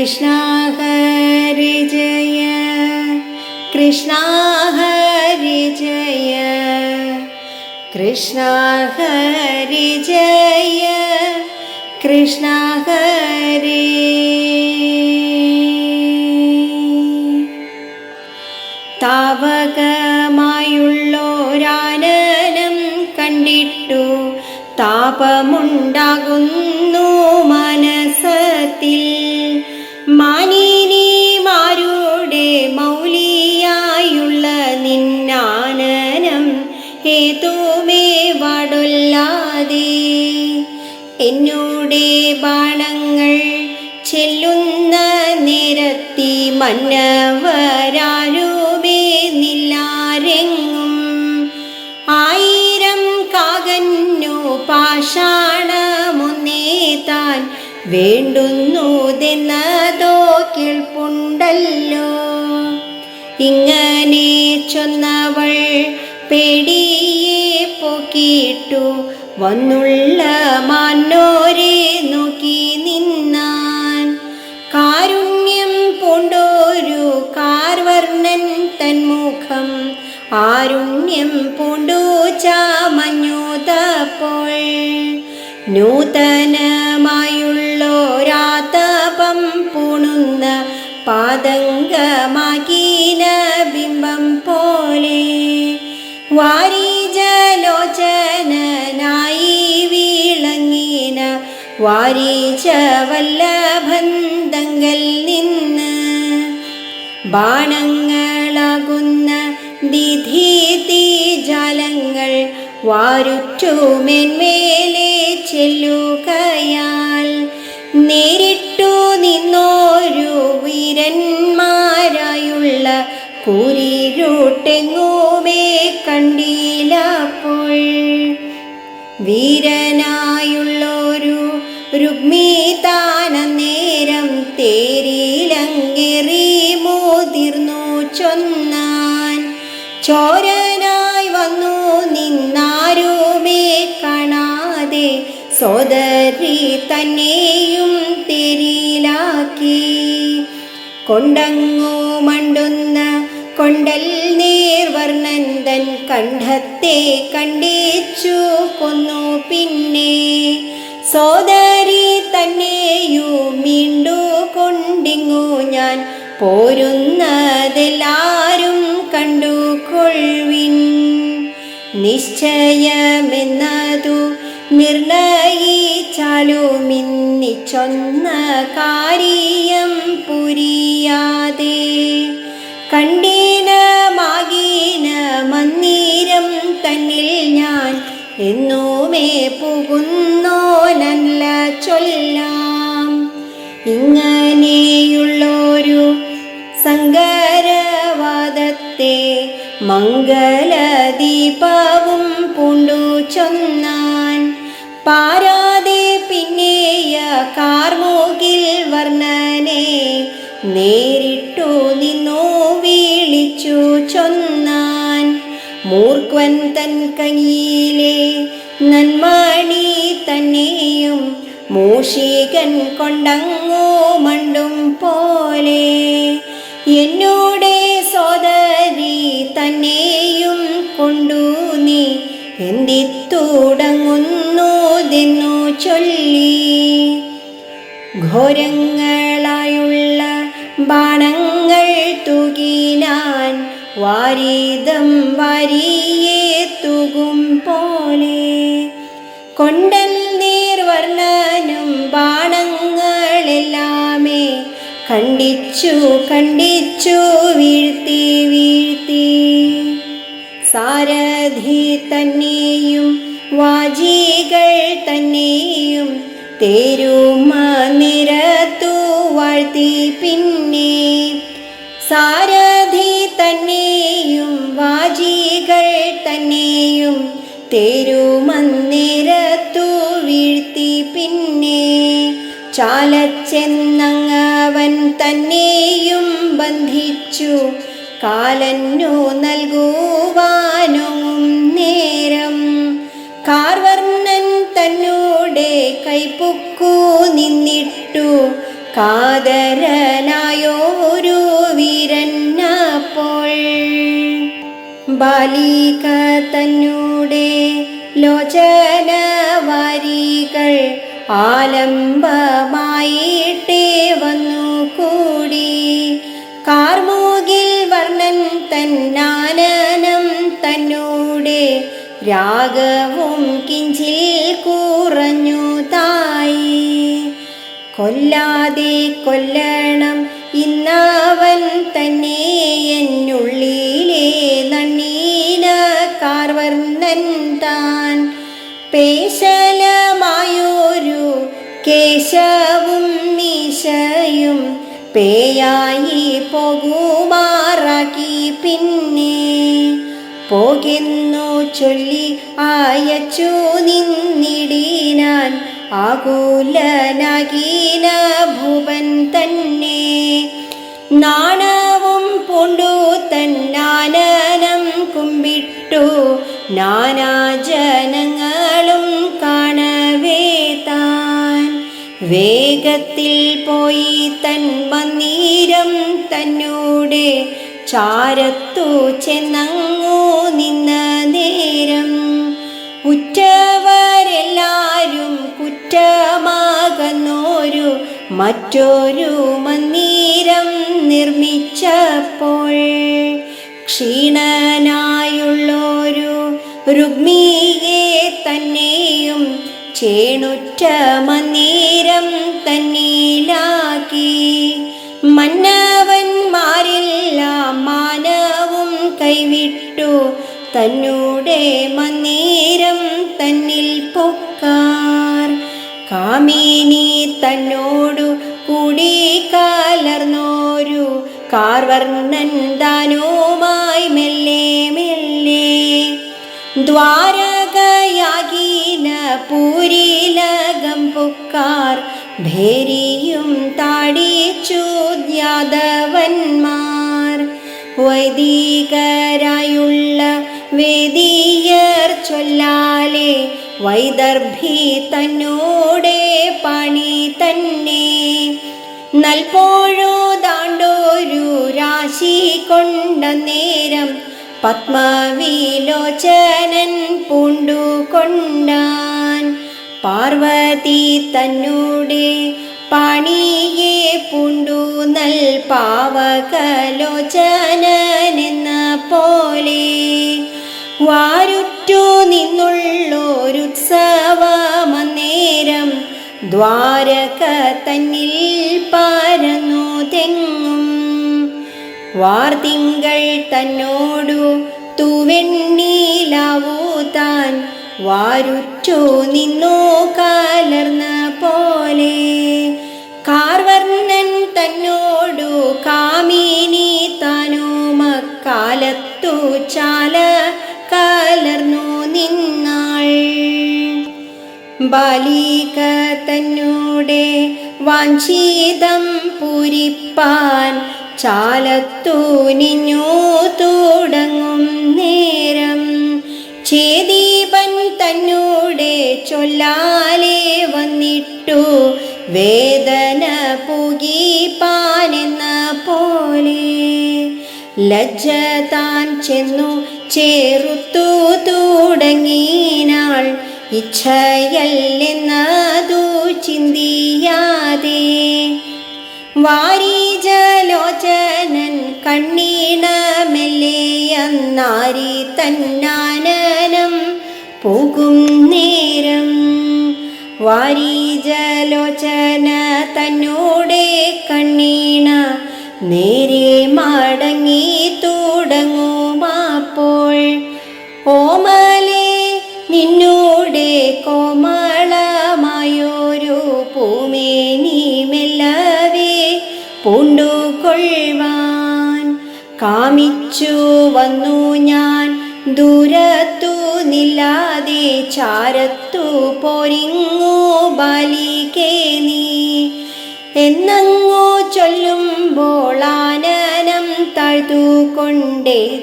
കൃഷ്ണ ഹരി ജയ കൃഷ്ണ ഹരി ജയ കൃഷ്ണ ഹരി ജയ കൃഷ്ണ ഹരി. താവകമായുള്ളോരാനനം കണ്ടിട്ടു താപമുണ്ടാകുന്നു ഹേതുമേ വാടൊല്ലാതെ. എന്നോടെ ബാണങ്ങൾ ചെല്ലുന്ന നിരത്തി മന്നവരാരുമേ നില്ലാരെങ്ങും. ആയിരം കാകന്നു പാഷാണമൊന്നേ താൻ വേണ്ടുന്നതെന്നതോ കേൾപ്പുണ്ടല്ലോ. ഇങ്ങനെ ചൊന്നവൾ പേടിയെ പൊക്കിയിട്ടു വന്നുള്ള മാന്നോരെ നോക്കി നിന്നാൻ. കാരുണ്യം പൂണ്ടോരു കാർവർണൻ തന്മുഖം ആരുണ്യം പൂണ്ടു ചാമഞ്ഞൂതപ്പോൾ. നൂതനമായുള്ളോരാതപം പൂണുന്ന പാതങ്കമാകീന ബിംബം പോലെ വാരീജലോചനായി വീളങ്ങീന വാരീജ വല്ലഭന്തങ്ങൾ നിന്ന് ബാണങ്ങളാകുന്ന ദിധീതി ജാലങ്ങൾ വാരുറ്റുമേന്മേലെ ചെല്ലുകയാൽ നേരിട്ടു സോദരി തന്നെയും തിരിയിലാക്കി. കൊണ്ടങ്ങു മണ്ടുന്ന കൊണ്ടൽ നീർവർണന്തൻ കണ്ഠത്തെ കണ്ടിച്ചു കൊന്നു പിന്നെ. സോദരി തന്നെയും മീണ്ടു കൊണ്ടിങ്ങു ഞാൻ പോരുന്നതെല്ലാരും കണ്ടു കൊഴുവിൻ നിശ്ചയമെന്നതു നിർണയിച്ചാലുമിന്നി ചൊന്ന കാര്യം പുരിയാതെ. കണ്ടീനമാകീന മന്ദിരം തന്നിൽ ഞാൻ എന്നുമേ പോകുന്നോ നല്ല ചൊല്ലാം. ഇങ്ങനെയുള്ളൊരു സങ്കരവാദത്തെ മംഗളദീപവും പൂണ്ടു ചൊന്നാൻ പാരാതെ പിന്നെയ കാർമോകിൽ വർണനെ നേരിട്ടു നിന്നോ വീളിച്ചു ചൊന്നാൻ. മൂർഖൻ തൻ കയ്യിലെ നന്മാണി തന്നെയും മൂഷികൻ കൊണ്ടങ്ങോ മണ്ടും പോലെ. എന്തിത്തുടങ്ങുന്നതെന്നു ചൊല്ലി. ഘോരങ്ങളായുള്ള ബാണങ്ങൾ തുകിനാൻ വാരീതം വാരിയെ തുകും പോലെ. കൊണ്ടൽ നീർവർണനും ബാണങ്ങളെല്ലാമേ കണ്ടിച്ചു കണ്ടിച്ചു വീഴ്ത്തി വീഴ്ത്തി. സാരഥി തന്നെയും വാജികൾ തേരുമ നിരത്തു വാഴ്ത്തി പിന്നെ സാരഥി തന്നെയും വാജികൾ തന്നെയും തേരുമന്നിരത്തു വീഴ്ത്തി പിന്നെ ചാലച്ചെന്നങ്ങവൻ തന്നെയും ബന്ധിച്ചു കാലന്നു നൽകുവാനും കൈപ്പൊക്കു നിന്നിട്ടു. കാതരനായോരു വീരന്നപ്പോൾ. ബാലിക തന്നൂടെ ലോചന വാരികൾ ആലംബമായിട്ടേ വന്നു കൂടി രാഗവും കിഞ്ചിൽ കുറഞ്ഞു തായി. കൊല്ലാതെ കൊല്ലണം ഇന്നവൻ തന്നെ എന്നുള്ളിലെ നണ്ണീന കാർവർണൻ താൻ. പേശലമായൊരു കേശവും മീശയും പേയായി പോകുമാറാക്കി പിന്നെ പോകുന്നു ചൊല്ലി അയച്ചു നിന്നിടീനാൻ ആകൂലനാകീന ഭുവൻ തന്നെ. നാണവും പൂണ്ടു തന്നാനനം കുമ്പിട്ടു. നാനാജനങ്ങളും കാണവേ താൻ. വേഗത്തിൽ പോയി തൻ മന്ദിരം തന്നൂടെ ചാരത്തു ചെന്നങ്ങു നിന്ന നേരം ഉറ്റവരെല്ലാരും കുറ്റമാകുന്നോരു മറ്റൊരു മന്ദിരം നിർമ്മിച്ചപ്പോൾ ക്ഷീണനായുള്ളൊരു രുഗ്മിയെ തന്നെയും ചേണുറ്റ മന്ദിരം തന്നിലാക്കി മന്നവന്മാരെല്ലാം കൈവിട്ടു. തന്നൂടെ മന്ദിരം തന്നിൽ പൊക്കാർ. കാമിനി തന്നോടു കൂടി കലർന്നോരു. കാർവർണൻ ദാനവുമായി മെല്ലെ മെല്ലെ. ദ്വാരകയാകീന പൂരിലകം പൊക്കാർ. ഭേരിയും താടിച്ചു യാദവന്മാർ വൈദികരായുള്ള വേദിയർ ചൊല്ലാലെ വൈദർഭി തന്നോടെ പണി തന്നെ. നൽപോഴോ ദാണ്ടോരു രാശി കൊണ്ട നേരം പത്മവിലോചനൻ പൂണ്ടു കൊണ്ടാൻ. പാർവതി തന്നോടെ പണിയെ പൂണ്ടു നൽ വാരുറ്റു നിന്നുള്ളോരുത്സവമന്നേരം ദ്വാരക തന്നിൽ പരന്നു തെങ്ങും. വാർത്തിങ്കൾ തന്നോടു തുവെണ്ണീലാവൂ താൻ വാരുറ്റു നിന്നോ കലർന്ന ബാലിക തന്നൂടെ വാഞ്ചീതം പൂരിപ്പാൻ ചാലത്തു തുടങ്ങും നേരം. ചേദീപൻ തന്നൂടെ ചൊല്ലാലെ വന്നിട്ടു വേദന പുകിപ്പാനെന്ന പോലെ. ലജ്ജ താൻ ചെന്നു ചേറുത്തു തുടങ്ങിനാൾ ഇച്ഛയല്ലെന്നതു ചിന്തിയാതെ വാരീജലോചനൻ കണ്ണീണമെല്ലേയെന്നാരി തന്നാനനം പോകും നേരം. വാരീജലോചന തന്നോടെ കണ്ണീണ നേരെ മടങ്ങി തുടങ്ങുമാപ്പോൾ കാമിച്ചു വന്നു ഞാൻ. ദൂരത്തു നില്ലാതെ ചാരത്തു പോരിങ്ങു ബാലികേ നീ. എന്നങ്ങോ ചൊല്ലുമ്പോൾ ആനനം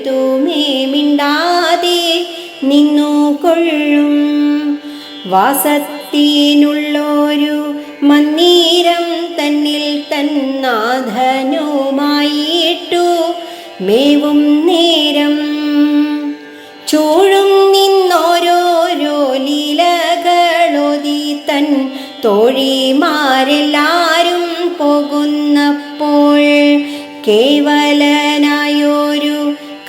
തൂമേ മിണ്ടാതെ നിന്നു കൊള്ളും. വാസത്തിനുള്ളൊരു മന്ദിരം തന്നിൽ തന്നാഥനുമായിട്ടു മേവും നേരം ചൂഴും നിന്നോരോരോ ലീലകളോതി തൻ തോഴിമാരെല്ലാരും പോകുന്നപ്പോൾ കേവലനായൊരു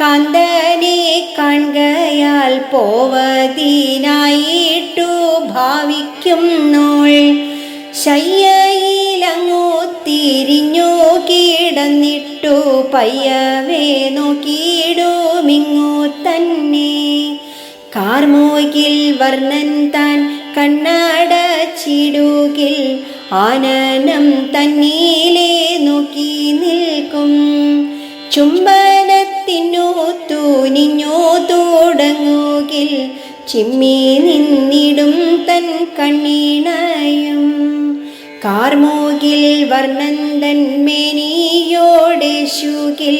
കാന്തനെ കൺകയാൽ പോവതിനായിട്ടു ഭാവിക്കുന്നോൾ ശയ്യയിലങ്ങു പയ്യവേ നോക്കിയിടുമിങ്ങു തന്നെ. കാർമോകിൽ വർണൻ താൻ കണ്ണടച്ചിടുകിൽ ആനനം തന്നീലേ നോക്കി നിൽക്കും. ചുംബനത്തിനോത്തു നിഞ്ഞോ തുടങ്ങുകിൽ ചിമ്മി നിന്നിടും തൻ കണ്ണീണയും. കാർമോകിൽ വർണന്തൻ മേനിയോടേശുകിൽ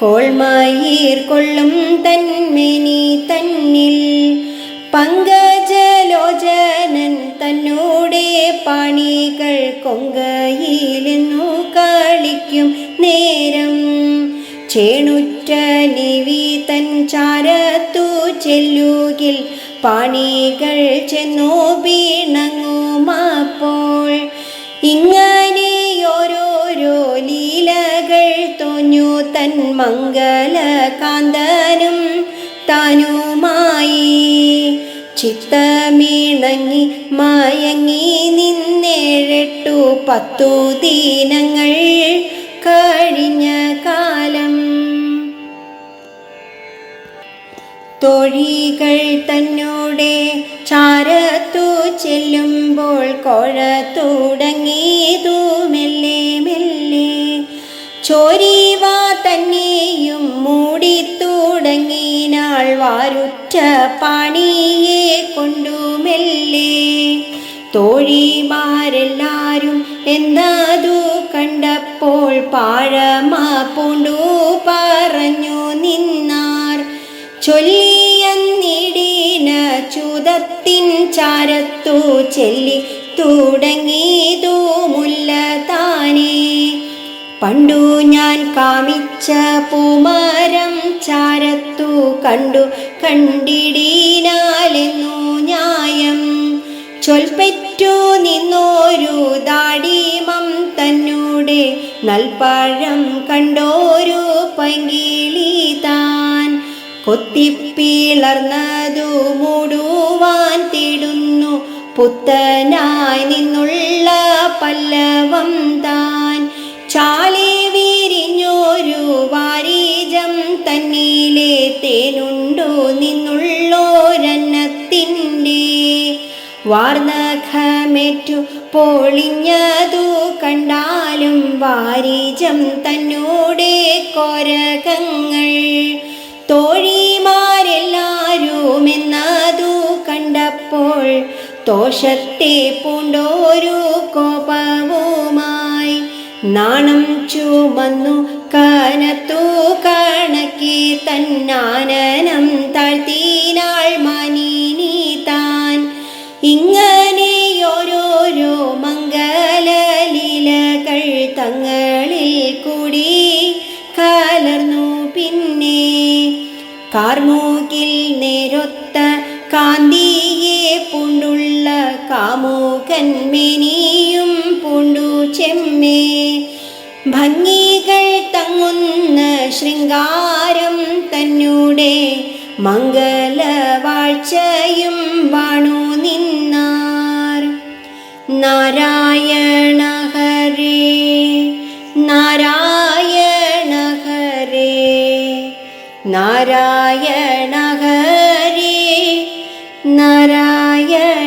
കോൾമയീർ കൊള്ളും തന്മേനി തന്നിൽ. പങ്കജലോചനൻ തന്നോടെ പണികൾ കൊങ്കയിലെന്നു കളിക്കും നേരം. ചേണുറ്റ നിവി തൻ ചാരത്തു ചെല്ലുകിൽ പാണികൾ ചെന്നു വീണങ്ങുമപ്പോൾ. ഇങ്ങനെ ഓരോരോ ലീലകൾ തോന്നു തൻ മംഗല കാന്തനും താനുമായി. ചിത്തമിണങ്ങി മയങ്ങി നിന്നേഴെട്ടു പത്തു ദീനങ്ങൾ കഴിഞ്ഞ കാലം. തൊഴികൾ തന്നോടെ ചാരത്തു ചെല്ലുമ്പോൾ കോഴ തുടങ്ങിയതു മെല്ലെ മെല്ലെ. ചോരീവ തന്നെയും മൂടി തുടങ്ങിനാൾ വാരുറ്റ പാണിയെ കൊണ്ടു മെല്ലെ. തോഴിമാരെല്ലാരും എന്നതു കണ്ടപ്പോൾ പാഴമ പൂണ്ടു പറഞ്ഞു നിന്നാർ. ചൊല്ലിയന്നിടീന ചാരത്തു ചെല്ലി തുടങ്ങിയതു മുല്ല താനേ പണ്ടു ഞാൻ കാമിച്ച പൂമരം ചാരത്തു കണ്ടു കണ്ടിടീനാലെന്നു ന്യായം. ചൊൽപ്പറ്റു നിന്നോരു ദാടിമം തന്നൂടെ നൽപ്പഴം കണ്ടോരു പങ്കിളി താൻ കൊത്തിപ്പിളർന്നതു മൂടുവാൻ പുത്തനായി നിന്നുള്ള പല്ലവം താൻ. ചാലി വിരിഞ്ഞൊരു വാരീജം തന്നിലെ തേനുണ്ടോ നിന്നുള്ളോരന്നത്തിന്റെ. വാർന്നഖമേറ്റു പൊളിഞ്ഞതു കണ്ടാലും വാരീജം തന്നോടെ കൊരകങ്ങൾ. തോഴിമാരെല്ലാരും എന്നതു കണ്ടപ്പോൾ തോഷത്തെ പൂണ്ടോരു കോപവുമായി നാണം ചുമന്നു കനത്തു കണക്കി തന്നാനനം താഴ്ത്തിനാൾ മാനിനി താൻ. ഇങ്ങനെ ഓരോരോ മംഗലലീലകൾ തങ്ങളിൽ കൂടി കലർന്നു പിന്നെ കാർമൂകിൽ കാമുകൻ മേനിയും പൂണ്ടു ചെമ്മേ. ഭംഗികൾ തങ്ങുന്ന ശൃംഗാരം തന്നൂടെ. മംഗലവാഴ്ചയും വാണു നിന്നാർ. നാരായണ ഹരേ നാരായണ ഹരേ. നാരായണ ഹരേ നാരായണ